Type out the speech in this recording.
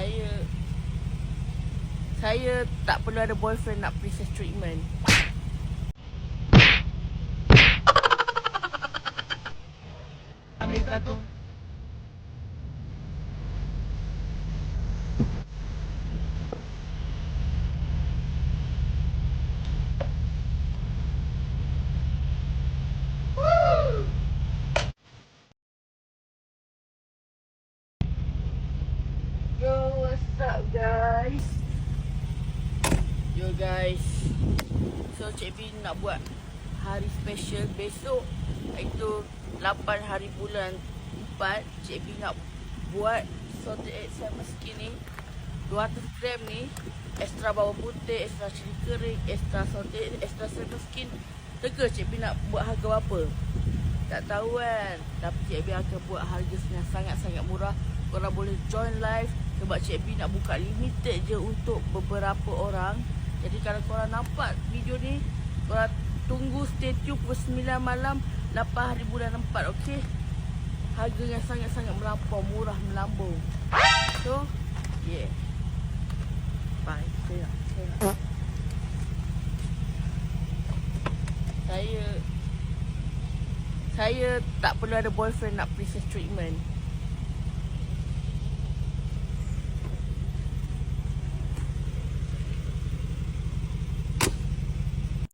Saya Saya tak perlu ada boyfriend nak princess treatment Yo, what's up guys? Yo guys So Cik B nak buat hari special besok Iaitu 8 hari bulan 4 Cik B nak buat salted egg salmon skin ni 200 gram ni Extra bawang putih, extra cili kering, extra salted egg, extra salmon skin Teka Cik B nak buat harga berapa? Tak tahu kan Tapi Cik B akan buat harga yang sangat-sangat murah Korang boleh join live Sebab Cik B nak buka limited je untuk beberapa orang. Jadi kalau korang nampak video ni Korang tunggu stay tune pukul 9 malam 8 hari bulan 4 okey? Harga yang sangat-sangat melampau Murah melambung. So Yeah. Bye. Saya Saya saya tak perlu ada boyfriend nak princess treatment.